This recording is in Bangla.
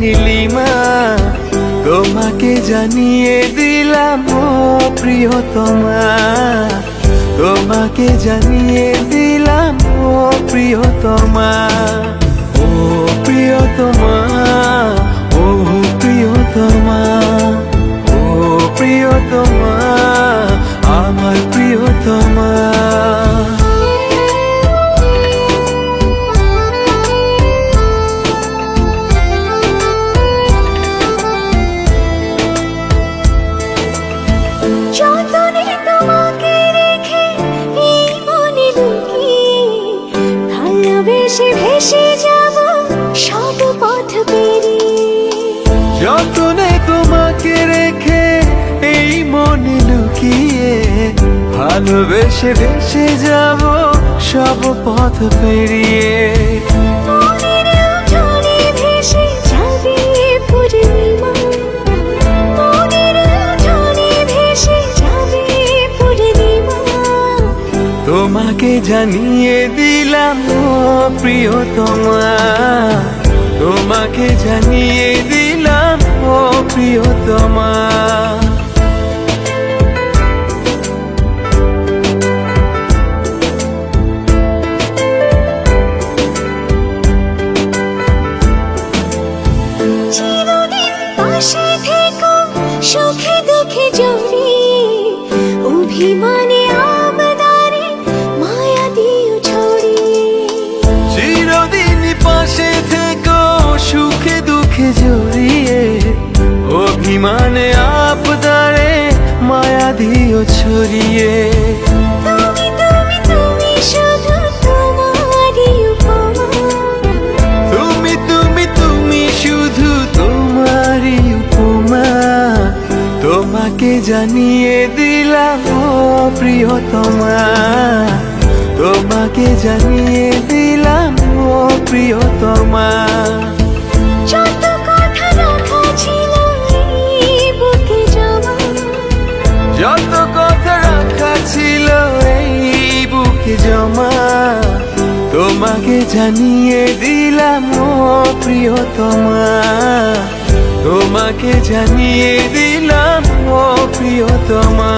নীলিমা তোমাকে জানিয়ে দিলাম, ও প্রিয়তমা। তোমাকে জানিয়ে দিলাম, ও প্রিয়তমা। ও প্রিয়তমা ও প্রিয়তমা। ও প্রিয়তমা, আমার প্রিয়তমা। ভেসে যাব সব পথ পেরিয়ে। যতনে তোমাকে রেখে এই মনে লুকিয়ে ভালোবেসে ভেসে যাব সব পথ পেরিয়ে। তোমাকে জানিয়ে দিলাম ও প্রিয়তমা তোমাকে জানিয়ে দিলাম ও চিরদিন পাশে সুখে দুঃখে জড়িয়ে অভিমানে অভিমানে আপদারে মায়া দিও ছড়িয়ে। তুমি তুমি তুমি শুধু তোমারই উপমা। তোমাকে জানিয়ে দিলাম ও প্রিয়তমা। তোমাকে জানিয়ে দিলাম প্রিয়তমা। জানিয়ে দিলাম ও প্রিয়তমা। তোমাকে জানিয়ে দিলাম ও প্রিয়তমা।